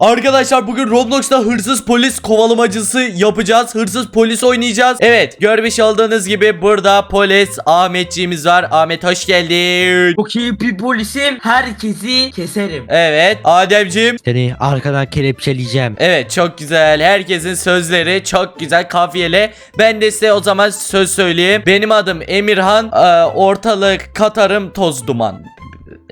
Arkadaşlar bugün Roblox'ta hırsız polis kovalamacısı yapacağız. Hırsız polis oynayacağız. Evet görmüş olduğunuz gibi burada polis Ahmetciğimiz var. Ahmet hoş geldin. Çok iyi bir polisim. Herkesi keserim. Evet Ademciğim. Seni arkadan kelepçeleyeceğim. Evet çok güzel. Herkesin sözleri çok güzel kafiyeli. Ben de size o zaman söz söyleyeyim. Benim adım Emirhan. Ee, ortalık Katarım toz duman.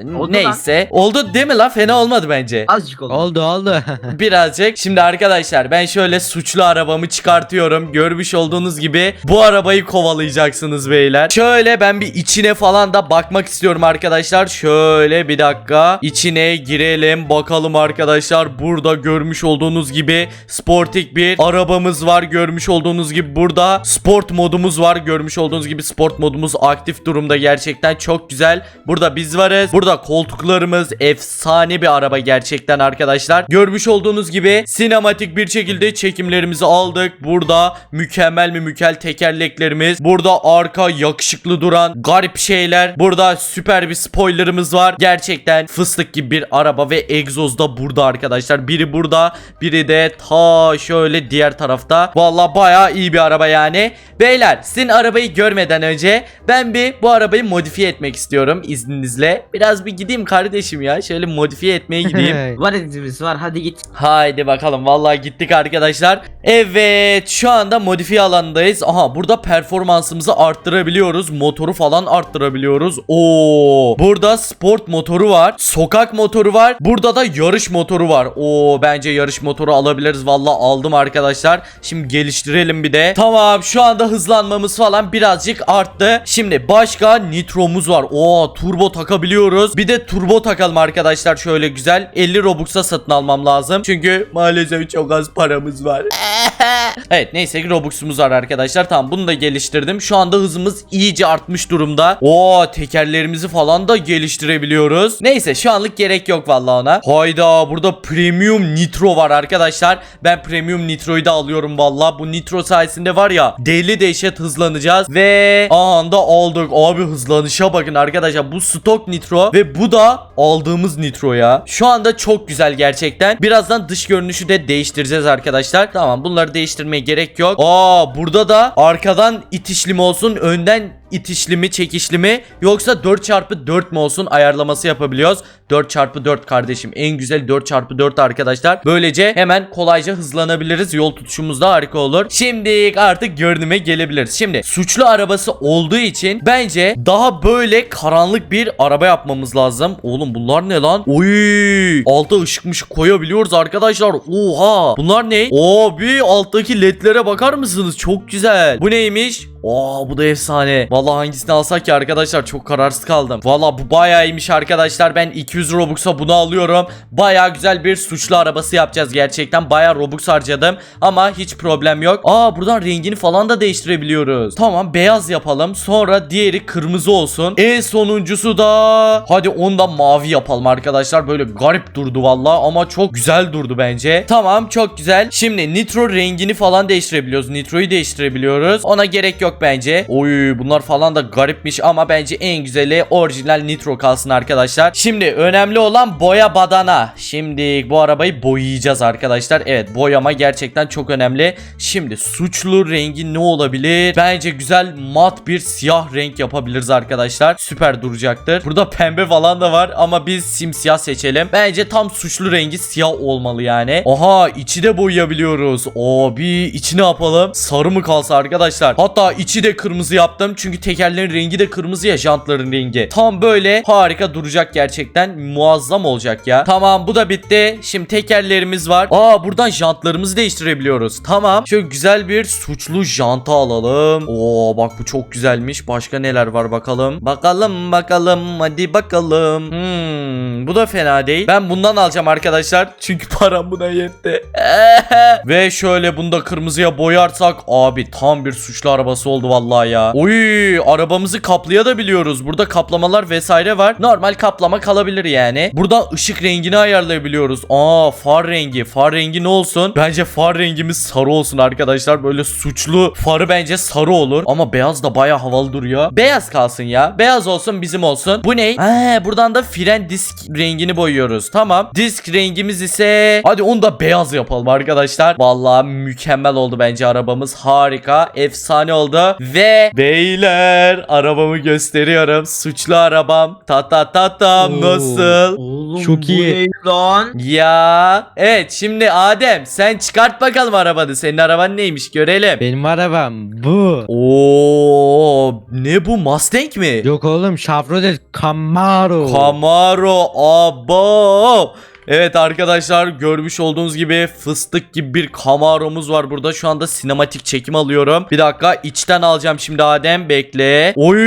Oldu Neyse. Oldu değil mi la? Fena olmadı bence. Azıcık oldu. Oldu oldu. Birazcık. Şimdi arkadaşlar ben şöyle suçlu arabamı çıkartıyorum. Görmüş olduğunuz gibi bu arabayı kovalayacaksınız beyler. Şöyle ben bir içine falan da bakmak istiyorum arkadaşlar. Şöyle bir dakika. İçine girelim bakalım arkadaşlar. Burada görmüş olduğunuz gibi sportik bir arabamız var. Görmüş olduğunuz gibi burada sport modumuz var. Görmüş olduğunuz gibi sport modumuz aktif durumda gerçekten çok güzel. Burada biz varız. Burada koltuklarımız efsane bir araba gerçekten arkadaşlar. Görmüş olduğunuz gibi sinematik bir şekilde çekimlerimizi aldık. Burada mükemmel mi mükemmel tekerleklerimiz. Burada arka yakışıklı duran garip şeyler. Burada süper bir spoilerımız var. Gerçekten fıstık gibi bir araba ve egzoz da burada arkadaşlar. Biri burada, biri de ta şöyle diğer tarafta. Vallahi bayağı iyi bir araba yani. Beyler, sizin arabayı görmeden önce ben bir bu arabayı modifiye etmek istiyorum izninizle. Biraz bir gideyim kardeşim ya. Şöyle modifiye etmeye gideyim. Var izimiz var hadi git. Haydi bakalım vallahi gittik arkadaşlar. Evet şu anda modifiye alandayız. Aha burada performansımızı arttırabiliyoruz. Motoru falan arttırabiliyoruz. Oo burada sport motoru var. Sokak motoru var. Burada da yarış motoru var. Oo bence yarış motoru alabiliriz. Vallahi aldım arkadaşlar. Şimdi geliştirelim bir de. Tamam şu anda hızlanmamız falan birazcık arttı. Şimdi başka nitromuz var. Oo turbo takabiliyoruz. Bir de turbo takalım arkadaşlar şöyle güzel. 50 Robux'a satın almam lazım. Çünkü maalesef çok az paramız var. evet neyse ki Robux'umuz var arkadaşlar. Tamam bunu da geliştirdim. Şu anda hızımız iyice artmış durumda. Oo tekerlerimizi falan da geliştirebiliyoruz. Neyse şu anlık gerek yok vallahi ona. Hayda burada premium nitro var arkadaşlar. Ben premium nitroyu da alıyorum vallahi. Bu nitro sayesinde var ya deli dehşet hızlanacağız. Ve anda aldık. Abi hızlanışa bakın arkadaşlar. Bu stok nitro ve bu da aldığımız nitro ya. Şu anda çok güzel gerçekten. Birazdan dış görünüşü de değiştireceğiz arkadaşlar. Tamam bunları değiştirmeye gerek yok. Aa burada da arkadan itişli mi olsun önden itişli mi çekişli mi yoksa 4x4 mü olsun ayarlaması yapabiliyoruz. 4x4 kardeşim en güzel 4x4 arkadaşlar. Böylece hemen kolayca hızlanabiliriz. Yol tutuşumuz da harika olur. Şimdi artık görünüme gelebiliriz. Şimdi suçlu arabası olduğu için bence daha böyle karanlık bir araba yapmamız lazım. Oğlum bunlar ne lan? Oy! Alta ışıkmış koyabiliyoruz arkadaşlar. Oha! Bunlar ne? Abi alttaki ledlere bakar mısınız? Çok güzel. Bu neymiş? Oo bu da efsane. Vallahi hangisini alsak ki arkadaşlar çok kararsız kaldım. Vallahi bu bayağı iyiymiş arkadaşlar. Ben 200 Robux'a bunu alıyorum. Bayağı güzel bir suçlu arabası yapacağız gerçekten. Bayağı Robux harcadım ama hiç problem yok. Aa buradan rengini falan da değiştirebiliyoruz. Tamam beyaz yapalım. Sonra diğeri kırmızı olsun. En sonuncusu da hadi ondan mavi yapalım arkadaşlar. Böyle garip durdu vallahi ama çok güzel durdu bence. Tamam çok güzel. Şimdi nitro rengini falan değiştirebiliyoruz. Nitroyu değiştirebiliyoruz. Ona gerek yok bence. Oy bunlar falan da garipmiş ama bence en güzeli orijinal nitro kalsın arkadaşlar. Şimdi önemli olan boya badana. Şimdi bu arabayı boyayacağız arkadaşlar. Evet boyama gerçekten çok önemli. Şimdi suçlu rengi ne olabilir? Bence güzel mat bir siyah renk yapabiliriz arkadaşlar. Süper duracaktır. Burada pembe falan da var ama biz simsiyah seçelim. Bence tam suçlu rengi siyah olmalı yani. Oha içi de boyayabiliyoruz. Abi içi ne yapalım? Sarı mı kalsa arkadaşlar? Hatta içi de kırmızı yaptım. Çünkü tekerlerin rengi de kırmızı ya jantların rengi. Tam böyle harika duracak gerçekten. Muazzam olacak ya. Tamam bu da bitti. Şimdi tekerlerimiz var. Aa buradan jantlarımızı değiştirebiliyoruz. Tamam. Şöyle güzel bir suçlu janta alalım. Oo bak bu çok güzelmiş. Başka neler var bakalım. Bakalım bakalım. Hadi bakalım. Hmm, bu da fena değil. Ben bundan alacağım arkadaşlar. Çünkü param buna yetti. Ve şöyle bunu da kırmızıya boyarsak abi tam bir suçlu arabası oldu vallahi ya. Oy Oy arabamızı kaplayabiliyoruz. Burada kaplamalar vesaire var. Normal kaplama kalabilir yani. Buradan ışık rengini ayarlayabiliyoruz. Aa far rengi. Far rengi ne olsun? Bence far rengimiz sarı olsun arkadaşlar. Böyle suçlu farı bence sarı olur. Ama beyaz da baya havalı duruyor. Beyaz kalsın ya. Beyaz olsun bizim olsun. Bu ne? Ha, buradan da fren disk rengini boyuyoruz. Tamam. Disk rengimiz ise hadi onu da beyaz yapalım arkadaşlar. Vallahi mükemmel oldu bence arabamız. Harika. Efsane oldu. Ve beyler arabamı gösteriyorum. Suçlu arabam. Ta ta ta tam Oo. nasıl? Oğlum Çok bu iyi. ne lan? Ya evet şimdi Adem sen çıkart bakalım arabanı. Senin araban neymiş görelim. Benim arabam bu. Oo ne bu Mustang mi? Yok oğlum Chevrolet Camaro. Camaro abo. Evet arkadaşlar görmüş olduğunuz gibi fıstık gibi bir Camaro'muz var burada. Şu anda sinematik çekim alıyorum. Bir dakika içten alacağım şimdi Adem bekle. Oy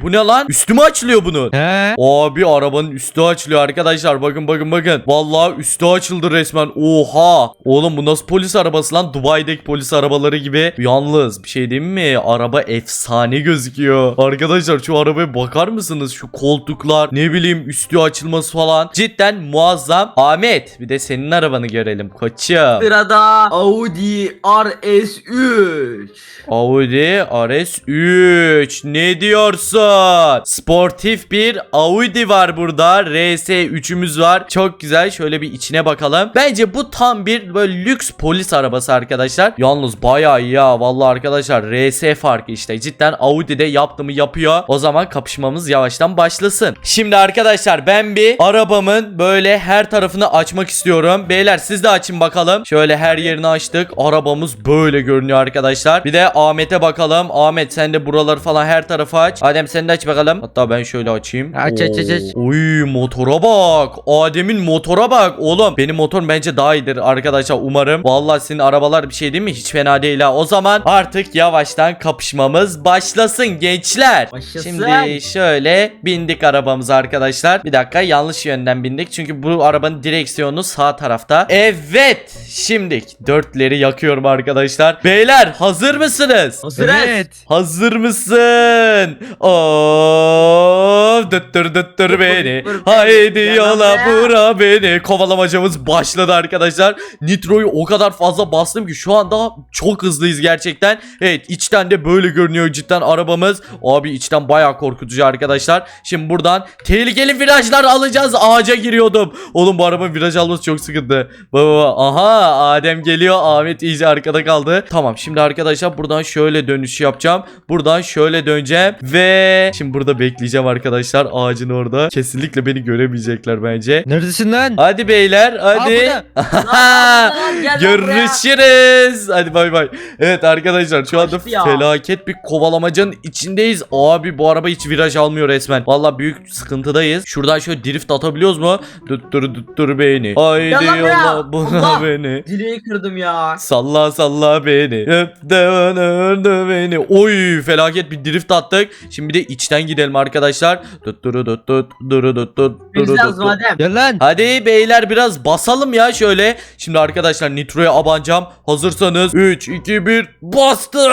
bu ne lan? Üstü mü açılıyor bunun? He? Abi arabanın üstü açılıyor arkadaşlar. Bakın bakın bakın. Vallahi üstü açıldı resmen. Oha. Oğlum bu nasıl polis arabası lan? Dubai'deki polis arabaları gibi. Yalnız bir şey diyeyim mi? Araba efsane gözüküyor. Arkadaşlar şu arabaya bakar mısınız? Şu koltuklar ne bileyim üstü açılması falan. Cidden muazzam. Ahmet bir de senin arabanı görelim koçum. Sırada Audi RS3. Audi RS3 ne diyorsun? Sportif bir Audi var burada. RS3'ümüz var. Çok güzel. Şöyle bir içine bakalım. Bence bu tam bir böyle lüks polis arabası arkadaşlar. Yalnız bayağı iyi ya. Vallahi arkadaşlar RS farkı işte. Cidden Audi'de yaptı mı yapıyor. O zaman kapışmamız yavaştan başlasın. Şimdi arkadaşlar ben bir arabamın böyle her tarafını açmak istiyorum. Beyler siz de açın bakalım. Şöyle her yerini açtık. Arabamız böyle görünüyor arkadaşlar. Bir de Ahmet'e bakalım. Ahmet sen de buraları falan her tarafı aç. Adem sen de aç bakalım. Hatta ben şöyle açayım. Aç, aç, aç, aç. Uy motora bak. Adem'in motora bak. Oğlum benim motor bence daha iyidir arkadaşlar umarım. Vallahi senin arabalar bir şey değil mi? Hiç fena değil ha. O zaman artık yavaştan kapışmamız başlasın gençler. Başlasın. Şimdi şöyle bindik arabamıza arkadaşlar. Bir dakika yanlış yönden bindik. Çünkü bu arabanın direksiyonu sağ tarafta. Evet. Şimdi dörtleri yakıyorum arkadaşlar. Beyler hazır mısınız? Hazırız. Evet. Hazır mısın? Of dıttır dıttır beni. Haydi yola bura beni. Kovalamacamız başladı arkadaşlar. Nitro'yu o kadar fazla bastım ki şu anda çok hızlıyız gerçekten. Evet içten de böyle görünüyor cidden arabamız. Abi içten bayağı korkutucu arkadaşlar. Şimdi buradan tehlikeli virajlar alacağız. Ağaca giriyordum. Oğlum bu arabanın viraj alması çok sıkıntı. Baba baba. Aha Adem geliyor. Ahmet iyice arkada kaldı. Tamam şimdi arkadaşlar buradan şöyle dönüş yapacağım. Buradan şöyle döneceğim. Ve şimdi burada bekleyeceğim arkadaşlar. Ağacın orada. Kesinlikle beni göremeyecekler bence. Neredesin lan? Hadi beyler hadi. Lan, gel lan Görüşürüz. Hadi bay bay. Evet arkadaşlar şu anda Kaçtı ya. felaket bir kovalamacanın içindeyiz. Abi bu araba hiç viraj almıyor resmen. Valla büyük sıkıntıdayız. Şuradan şöyle drift atabiliyoruz mu? Tuttur tuttur beni. Haydi Gel lan buraya. yola buna Allah. beni. Dileği kırdım ya. Salla salla beni. Öp de öldü beni. Oy felaket bir drift attık. Şimdi bir de içten gidelim arkadaşlar. Tutturu tut tut duru tut tut duru Biz tut lazım tut. Adem. Gel lan. Hadi beyler biraz basalım ya şöyle. Şimdi arkadaşlar Nitro'ya abanacağım. Hazırsanız 3 2 1 bastım.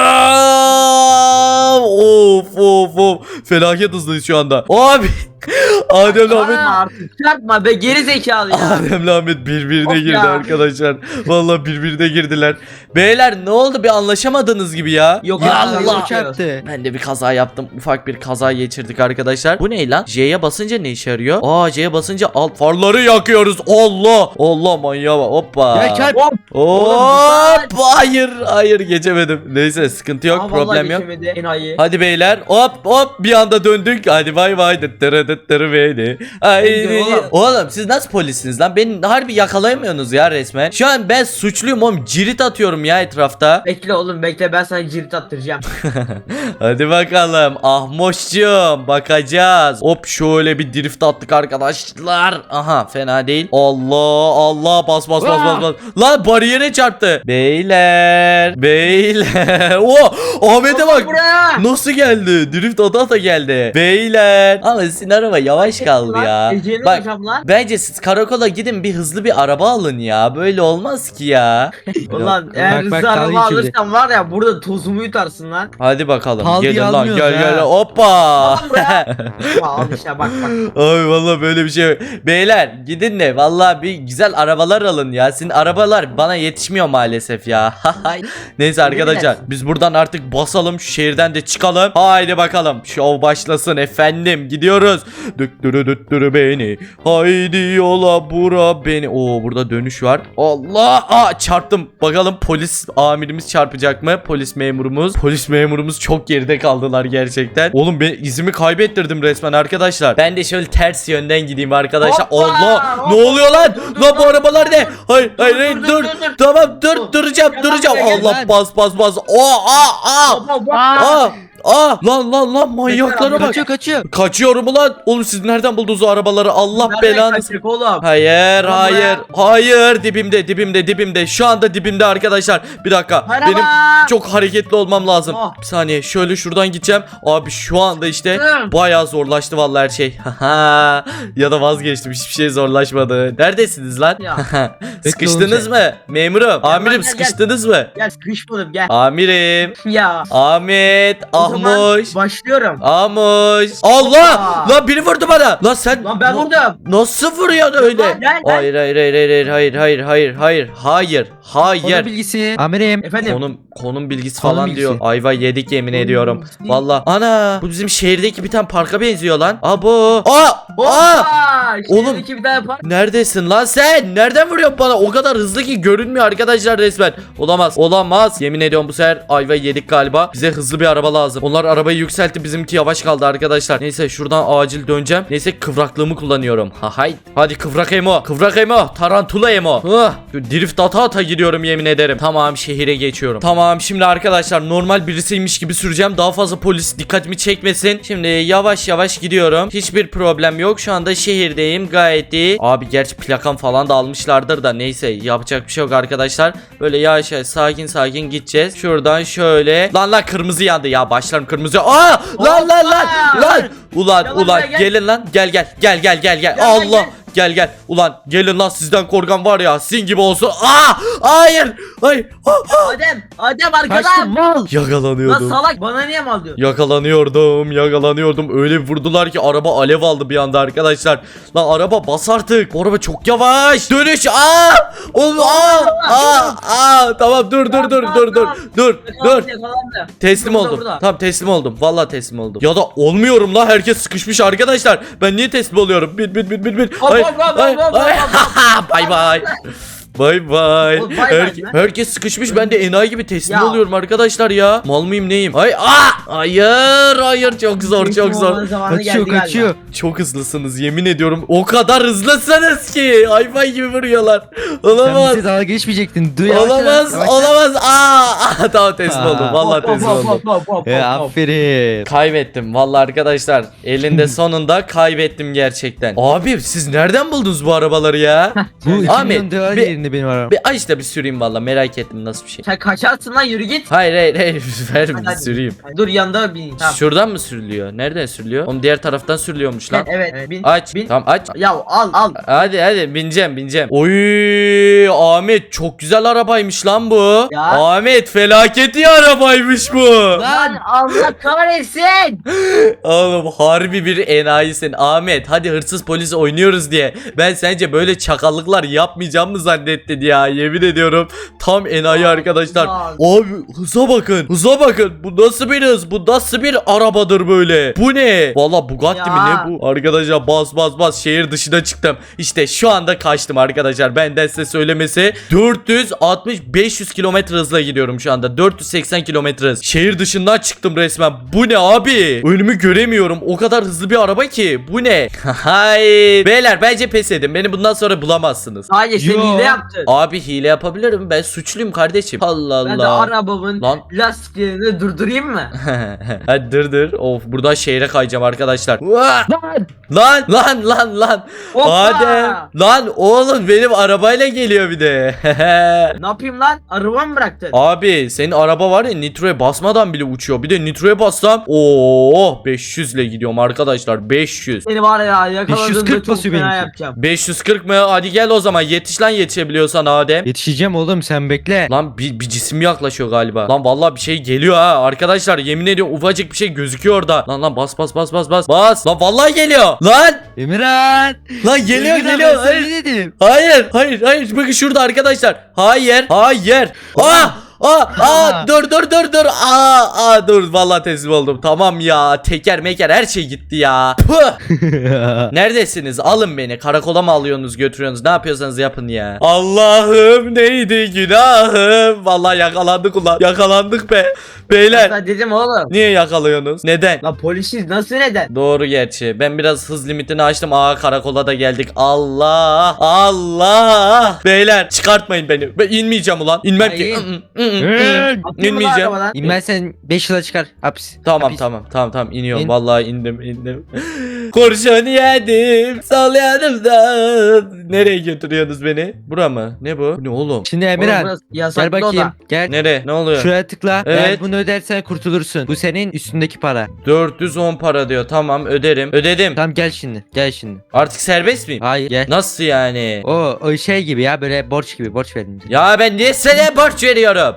Of of of. Felaket hızlıyız şu anda. Abi Adem Ahmet Çarpma artık çarpma be geri zekalı ya. Adem Ahmet birbirine Of girdi ya. arkadaşlar. Vallahi birbirine girdiler. Beyler ne oldu bir anlaşamadınız gibi ya. Yok ya abi, Allah. yok. çarptı. Ben de bir kaza yaptım. Ufak bir kaza geçirdik arkadaşlar. Bu ne lan? J'ye basınca ne işe yarıyor? Aa J'ye basınca alt farları yakıyoruz. Allah. Allah manyağa bak. Hoppa. Gel çarp. Hop. Hop. Hayır. Hayır geçemedim. Neyse sıkıntı yok. Aa, vallahi problem yok. geçemedi, Enayi. Hadi beyler hop hop bir anda döndük. Hadi bay bay dıttırı dıttırı beni. Haydi. Oğlum. Oğlum siz nasıl polissiniz lan? Beni harbi yakalayamıyorsunuz ya resmen. Şu an ben suçluyum oğlum. Cirit atıyorum ya etrafta. Bekle oğlum bekle ben sana cirit attıracağım. Hadi bakalım Ahmoş'cum bakacağız. Hop şöyle bir drift attık arkadaşlar. Aha fena değil. Allah Allah bas bas bas bas bas. Lan bariyere çarptı. Beyler beyler. Oo Ahmet'e bak. Buraya. Nasıl geldi? Drift ata ata geldi. Beyler. Ama sizin araba yavaş kaldı ya. Ece'nin Bak hocam lan. bence siz karakola gidin bir hızlı bir araba alın ya. Böyle olmaz ki ya. Ulan Bak, eğer bak, hızlı araba kaldı içinde. alırsan var ya burada tozumu yutarsın lan. Hadi bakalım. Kal diye Gelin lan almıyoruz gel gel. ha. Hoppa. Al işte bak bak. Ay vallahi böyle bir şey yok. Beyler gidin de vallahi bir güzel arabalar alın ya. Sizin arabalar bana yetişmiyor maalesef ya. Neyse arkadaşlar biz buradan artık basalım şu şehirden de çıkalım. Haydi bakalım şov başlasın efendim gidiyoruz. Düttürü düttürü beni. Haydi yola bura beni. Oo burada dönüş var. Allah aa çarptım. Bakalım polis amirimiz çarpacak mı? Polis memurumuz. Polis memurumuz çok geride kaldılar gerçekten. Oğlum ben izimi kaybettirdim resmen arkadaşlar. Ben de şöyle ters yönden gideyim arkadaşlar. Hoppa, Allah hoppa. ne oluyor lan? Dur, dur, Lan bu dur. arabalar ne? Hayır hayır hayır dur, dur. dur, dur. Tamam dur Dur. duracağım Gel duracağım. gel Allah lan. bas bas bas. Oo aa aa. Aa aa lan lan lan manyaklara bak. Kaçıyor kaçıyor. Kaçıyorum ulan. Oğlum siz nereden buldunuz o arabaları? Allah Nereden belanı. kaçacak oğlum? Hayır Lan hayır hayır dibimde dibimde dibimde şu anda dibimde arkadaşlar bir dakika Merhaba. benim çok hareketli olmam lazım Oh. bir saniye şöyle şuradan gideceğim abi şu anda işte Hı. bayağı zorlaştı vallahi her şey Haha. ya da vazgeçtim hiçbir şey zorlaşmadı neredesiniz lan Ya. sıkıştınız mı memurum amirim gel, gel. sıkıştınız mı Gel sıkışmadım gel. amirim Ya. Ahmet O Ahmuş Başlıyorum. Ahmuş Allah Hoppa. lan biri vurdu bana lan sen Lan ben Na- vurdum. Nasıl vuruyorsun öyle? Gel, gel. Hayır hayır hayır hayır hayır hayır hayır hayır hayır hayır bilgisi. Amirim. Efendim. Konum konum bilgisi Konum falan bilgisi. diyor. Ayva yedik yemin Konum ediyorum. bilgisi. Valla. Ana bu bizim şehirdeki bir tane parka benziyor lan. Abo. Aa! Aa! Oğlum. Bir tane par. Neredesin lan sen? Nereden vuruyorsun bana? O kadar hızlı ki görünmüyor arkadaşlar resmen. Olamaz. Olamaz. Yemin ediyorum bu sefer ayva yedik galiba. Bize hızlı bir araba lazım. Onlar arabayı yükseltti. Bizimki yavaş kaldı arkadaşlar. Neyse şuradan acil döneceğim. Neyse kıvraklığımı kullanıyorum. Ha hay. Hadi kıvrak emo. Kıvrak emo. Tarantula emo. Şu Drift ata ata gidiyorum yemin ederim. Tamam şehire geçiyorum. Tamam şimdi arkadaşlar normal birisiymiş gibi süreceğim. Daha fazla polis dikkatimi çekmesin. Şimdi yavaş yavaş gidiyorum. Hiçbir problem yok. Şu anda şehirdeyim. Gayet iyi. Abi gerçi plakam falan da almışlardır da neyse yapacak bir şey yok arkadaşlar. Böyle yavaş yavaş sakin sakin gideceğiz. Şuradan şöyle. Lan lan kırmızı yandı ya. Başlarım kırmızı. Aa! Lan lan lan. Lan. Ulan ulan gel. gelin lan. Gel gel. Gel gel gel gel. Allah. gel. Gel gel. Ulan gelin lan sizden korkan var ya. Sizin gibi olsun. Aa! Hayır. Hayır. Ah, Adem. Adem Kaçtın arkadan. mal. Lan Yakalanıyordum. salak bana niye mal diyorsun? Yakalanıyordum, yakalanıyordum. Öyle vurdular ki araba alev aldı bir anda arkadaşlar. Lan araba bas artık. Bu araba çok yavaş. Dönüş. Aa! Oğlum aa! Aa! Aa! Tamam dur dur dur dur dur. Dur dur. Yakalandı, yakalandı. Teslim Burada, oldum. burada. Tamam teslim oldum. Vallahi teslim oldum. Ya da olmuyorum la herkes sıkışmış arkadaşlar. Ben niye teslim oluyorum? Bin bin bin bin bin. Hop, Ay, 喂喂哈哈拜拜 bay. Bay bay. Oğlum, bay bay Herke- lan. herkes sıkışmış ben de enayi gibi teslim Ya. oluyorum arkadaşlar ya. Mal mıyım neyim? Ay aa! Hayır hayır çok zor çok zor. Kaçıyor kaçıyor. Çok hızlısınız yemin ediyorum. O kadar hızlısınız ki. Hayvan gibi vuruyorlar. Sen Olamaz. bize dalga geçmeyecektin. Yavaş Olamaz, yavaş. olamaz. Aa, aa, tamam teslim Aa. oldum. Vallahi teslim hop, oldum. hop, hop, hop, E, hop, hop. aferin. Kaybettim vallahi arkadaşlar. Elinde sonunda kaybettim gerçekten. Abi siz nereden buldunuz bu arabaları ya? Bu 2 Ahmet, dolar bir- yerinde benim arabam. bir aç da bir süreyim vallahi merak ettim nasıl bir şey. Sen kaçarsın lan yürü git. Hayır hayır hayır ver bir Hadi. süreyim. Dur yanında bin. Tamam. Şuradan mı sürülüyor? Nereden sürülüyor? Oğlum diğer taraftan sürülüyormuş lan. Evet, evet, bin. Aç. Bin. Tamam aç. Ya al al. Hadi hadi bineceğim bineceğim. Oy Ahmet çok güzel arabaymış lan bu. Ya. Ahmet felaket iyi arabaymış bu. Lan Allah kahretsin. Oğlum harbi bir enayisin Ahmet. Hadi hırsız polis oynuyoruz diye. Ben sence böyle çakallıklar yapmayacağım mı zannettin ya? Yemin ediyorum. Tam enayi arkadaşlar. Abi hıza bakın. Hıza bakın. Bu nasıl bir hız? Bu nasıl bir arabadır böyle? Bu ne? Valla Bugatti mi Ya. ne bu? Arkadaşlar bas bas bas şehir dışına çıktım. İşte şu anda kaçtım arkadaşlar. Benden size söylemesi 460 500 kilometre hızla gidiyorum şu anda. 480 kilometre hız. Şehir dışından çıktım resmen. Bu ne abi? Önümü göremiyorum. O kadar hızlı bir araba ki. Bu ne? Hay. Beyler bence pes edin. Beni bundan sonra bulamazsınız. Hayır sen Yo. hile yaptın. Abi hile yapabilirim. Ben suç suçluyum kardeşim. Allah Ben de Allah. arabamın Lan. lastiklerini durdurayım mı? Hadi dur dur. Of buradan şehre kayacağım arkadaşlar. Lan! Lan lan lan lan. Hoppa! Adem. Lan oğlum benim arabayla geliyor bir de. Ne yapayım lan? Araba mı bıraktın? Abi senin araba var ya nitroya basmadan bile uçuyor. Bir de nitroya bassam Oo 500 ile gidiyorum arkadaşlar 500. Seni var ya yakaladığımda 540 çok basıyor fena benimki. yapacağım. 540 mı? Hadi gel o zaman yetiş lan yetişebiliyorsan Adem. Yetişeceğim oğlum sen bekle. Lan bir, bir cisim yaklaşıyor galiba. Lan vallahi bir şey geliyor ha. Arkadaşlar yemin ediyorum ufacık bir şey gözüküyor orada. Lan lan bas bas bas bas bas. Bas. Lan vallahi geliyor. Lan. Emirhan. Lan geliyor Emirhan, geliyor. ben Hayır. dedim? Hayır hayır hayır. Bakın şurada arkadaşlar. Hayır. Hayır. Aa. Aa, aa, dur dur dur dur. Aa, aa, dur vallahi teslim oldum. Tamam ya. Teker meker her şey gitti ya. Puh. Neredesiniz? Alın beni. Karakola mı alıyorsunuz, götürüyorsunuz? Ne yapıyorsanız yapın ya. Allah'ım neydi günahım? Vallahi yakalandık ulan. Yakalandık be. Beyler. Ben dedim oğlum. Niye yakalıyorsunuz? Neden? Lan polisiz nasıl neden? Doğru gerçi. Ben biraz hız limitini açtım. Aa karakola da geldik. Allah! Allah! Beyler çıkartmayın beni. Ben inmeyeceğim ulan. İnmem ki. Hayır. Mı lan İnmeyeceğim. İnmezsen 5 yıla çıkar. Hapis. Tamam Hapis. tamam tamam tamam iniyorum. İn. Vallahi indim indim. Kurşun yedim. Salladım da. Nereye götürüyorsunuz beni? Bura mı? Ne bu? Ne oğlum? Şimdi Oğlum Emirhan burası gel bakayım. oda. Gel. Nere? Ne oluyor? Şuraya tıkla. Evet. Eğer bunu ödersen kurtulursun. Bu senin üstündeki para. 410 para diyor. Tamam öderim. Ödedim. Tamam gel şimdi. Gel şimdi. Artık serbest miyim? Hayır gel. Nasıl yani? O, o şey gibi ya böyle borç gibi borç verdim. Ya ben niye sana borç veriyorum?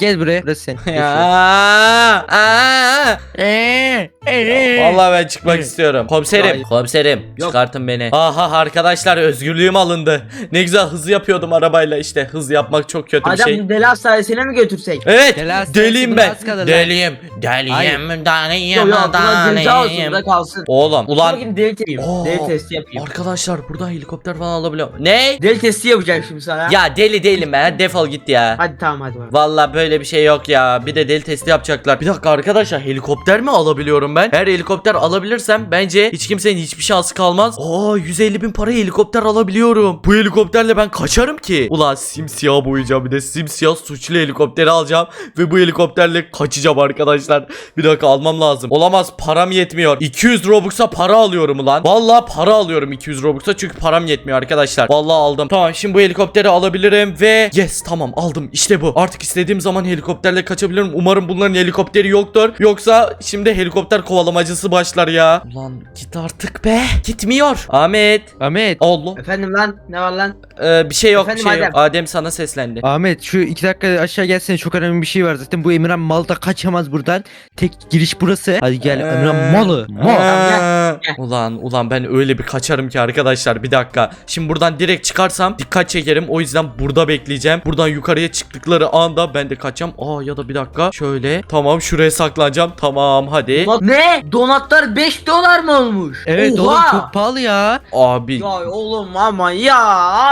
Gel buraya. Burası senin. Ya. şuraya. aa. Ee, ee. Vallahi ben çıkmak istiyorum. Komiserim. Hayır. Komiserim. Yok. Çıkartın beni. Aha arkadaşlar özgürlüğüm alındı. Ne güzel hız yapıyordum arabayla işte. Hız yapmak çok kötü bir şey. bu deli hastanesine mi götürsek? Evet. Hastanesi deliyim ben. az kalır lan. Deliyim. Deliyim. Deliyim. Yok buna ceza olsun Deliyim. da kalsın. Oğlum Dur ulan. bakayım deli testi Oo. Deli testi yapayım. Arkadaşlar buradan helikopter falan alabiliyorum. Ne? Deli testi yapacağım şimdi sana. Ya deli değilim ben. Defol git ya. Hadi tamam hadi bak. Vallahi böyle bir şey yok ya. Bir de deli testi yapacaklar. Bir dakika arkadaşlar helikopter mi alabiliyorum ben? Eğer helikopter alabilirsem bence hiç kimsenin hiçbir şansı kalmaz. Aa 150 bin para helikopter alabiliyorum. Bu helikopterle ben kaçarım ki. Ulan simsiyah boyayacağım bir de simsiyah suçlu helikopteri alacağım. Ve bu helikopterle kaçacağım arkadaşlar. Bir dakika almam lazım. Olamaz param yetmiyor. 200 Robux'a para alıyorum ulan. Vallahi para alıyorum 200 Robux'a çünkü param yetmiyor arkadaşlar. Vallahi aldım. Tamam şimdi bu helikopteri alabilirim ve yes tamam aldım. İşte bu. Artık istediğim zaman helikopterle kaçabilirim. Umarım bunların helikopteri yoktur. Yoksa şimdi helikopter kovalamacısı başlar ya. Ulan git artık be. Gitmiyor. Ahmet. Ahmet. Allah. Efendim lan ne var lan? Ee, bir şey yok Efendim bir şey yok. Adem. Adem sana seslendi. Ahmet şu iki dakika aşağı gelsene çok önemli bir şey var zaten bu Emirhan mal da kaçamaz buradan tek giriş burası hadi gel Ee, Emirhan malı mal. Ulan ulan ben öyle bir kaçarım ki arkadaşlar bir dakika. Şimdi buradan direkt çıkarsam dikkat çekerim. O yüzden burada bekleyeceğim. Buradan yukarıya çıktıkları anda ben de kaçacağım. Aa ya da bir dakika. Şöyle. Tamam şuraya saklanacağım. Tamam hadi. Ne? Donatlar 5 dolar mı olmuş? evet oğlum Oha! çok pahalı ya Abi Ya oğlum ama ya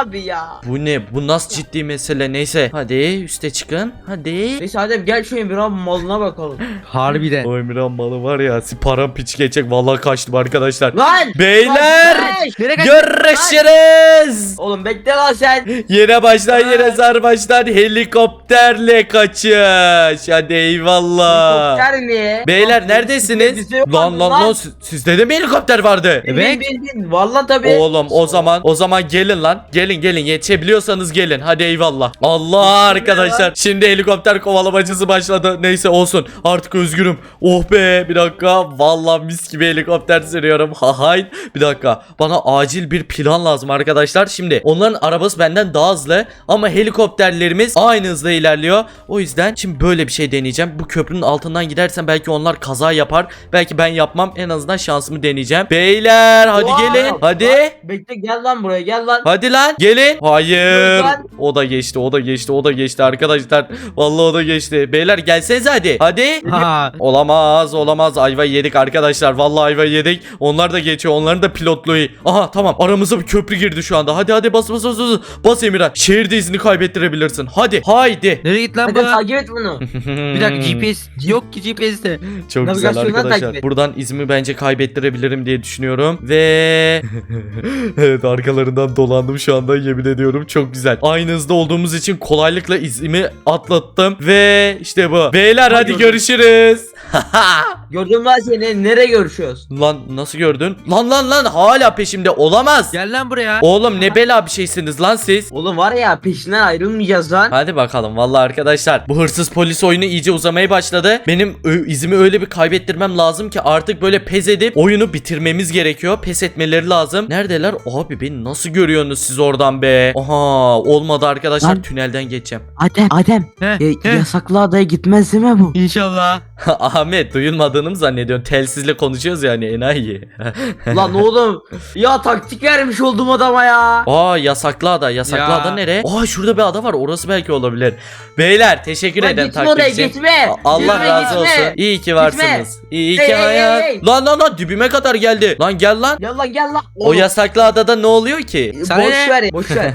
abi ya. bu ne? Bu nasıl ciddi mesele? Neyse. Hadi üste çıkın. Hadi. Neyse Adem gel şöyle bir an malına bakalım. harbiden O Emirhan malı var ya. si- Param piç geçecek. Vallahi kaçtım arkadaşlar. Lan! Beyler. Lan! Nereye kaç- Görüşürüz. Oğlum bekle lan sen. Yine baştan yine Ay. zar baştan helikopterle kaçış. Hadi eyvallah. Helikopter mi? Beyler Lan, neredesiniz? yok Lan lan lan siz- sizde de mi helikopter vardı? Evet. bin, bin. Valla tabi. Oğlum o zaman o zaman gelin lan. Gelin gelin yetişebiliyorsanız gelin. Hadi eyvallah. Allah arkadaşlar. Şimdi helikopter kovalamacısı başladı. Neyse olsun. Artık özgürüm. Oh be bir dakika. Vallahi mis gibi helikopter sürüyorum. Hahay. Bir dakika. Bana acil bir plan lazım arkadaşlar. Şimdi onların arabası benden daha hızlı ama helikopterlerimiz aynı hızla ilerliyor. O yüzden şimdi böyle bir şey deneyeceğim. Bu köprünün altından gidersem belki onlar kaza yapar. Belki ben yapmam. En azından şansımı deneyeceğim. Beyler hadi Wow. gelin. Hadi. Lan, Bekle gel lan buraya gel lan. Hadi lan gelin. Hayır. Lütfen. O da geçti o da geçti o da geçti arkadaşlar. Vallahi o da geçti. Beyler gelsenize hadi. Hadi. ha Olamaz olamaz ayva yedik arkadaşlar. Vallahi ayva yedik. Onlar da geçiyor. Onların da pilotluğu. Aha tamam aramıza bir köprü girdi şu anda. Hadi hadi bas bas bas bas. Bas Emirhan. Şehirde izini kaybettirebilirsin. Hadi. Haydi. nereye git lan Hadi bu takip et bunu. bir dakika GPS yok ki GPS'te Çok güzel Navigasyondan arkadaşlar. Buradan izimi bence kaybettirebilirim diye düşünüyorum. Ve evet arkalarından dolandım şu anda yemin ediyorum. Çok güzel. Aynı hızda olduğumuz için kolaylıkla izimi atlattım. Ve işte bu. Beyler hadi gördüm. görüşürüz. Gördüm lan seni. Nereye görüşüyoruz? lan nasıl gördün? Lan lan lan hala peşimde olamaz. Gel lan buraya. Oğlum ne bela bir şeysiniz lan siz. Oğlum var ya peşinden ayrılmayacağız lan. Hadi bakalım vallahi arkadaşlar bu hırsız polis oyunu iyice uzamaya başladı. Benim izimi öyle bir kaybettirmem lazım ki artık böyle pes edip oyunu bitirmemiz gerekiyor. Pes etmeleri lazım. Neredeler? Abi beni nasıl görüyorsunuz siz oradan be? Aha olmadı arkadaşlar Lan. tünelden geçeceğim. Adem Adem. Heh, E, heh. yasaklı adaya gitmez değil mi bu? İnşallah. Ahmet duyulmadığını mı zannediyorsun? Telsizle konuşuyoruz yani enayi. Lan oğlum. Ya taktik vermiş oldum adama ya. Aa yasaklı ada. Yasaklı Ya. ada nere? Aa şurada bir ada var. Orası belki olabilir. Beyler teşekkür Lan ederim gitme taktik oraya için. gitme. A- Allah Gitme, razı gitme. olsun. İyi ki varsınız. İyi ki Hey, hey, hayat. hey. Lan lan lan dibime kadar geldi. Lan gel lan. Gel lan gel lan. O yasaklı adada ne oluyor ki? Sana boş ne? ver boş ver.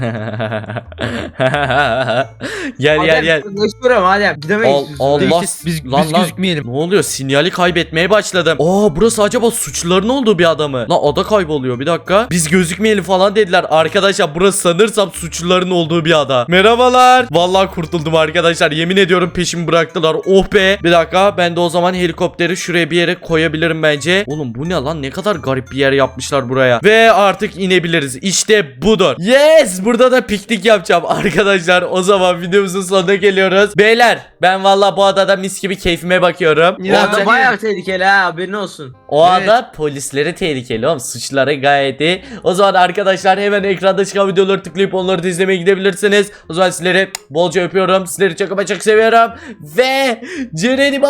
gel gel Adem, gel. Konuşuyorum Adem. Gidemeyiz. Al-. Allah- Biz, biz, Lan, lan. gözükmeyelim. Ne oluyor? Sinyali kaybetmeye başladım. Aa burası acaba suçluların olduğu bir ada mı? Lan ada kayboluyor bir dakika. Biz gözükmeyelim falan dediler. Arkadaşlar burası sanırsam suçluların olduğu bir ada. Merhabalar. Vallahi kurtuldum arkadaşlar. Yemin ediyorum peşimi bıraktılar. Oh be. Bir dakika ben de o zaman helikopteri şuraya bir yere koyabilirim bence. Oğlum bu ne lan? Ne kadar garip bir yer yapmışlar buraya. Ve artık inebiliriz. İşte budur. Yes! Burada da piknik yapacağım arkadaşlar. O zaman videomuzun sonuna geliyoruz. Beyler ben vallahi bu adada mis gibi keyfime bakıyorum. Bu Ya, ada bayağı tehlikeli ha haberin olsun. O Evet. ada polisleri tehlikeli oğlum. Suçları gayet iyi. O zaman arkadaşlar hemen ekranda çıkan videoları tıklayıp onları da izlemeye gidebilirsiniz. O zaman sizleri bolca öpüyorum. Sizleri çok ama çok seviyorum. Ve Cerenimo.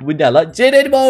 Bu ne lan? Cerenimo.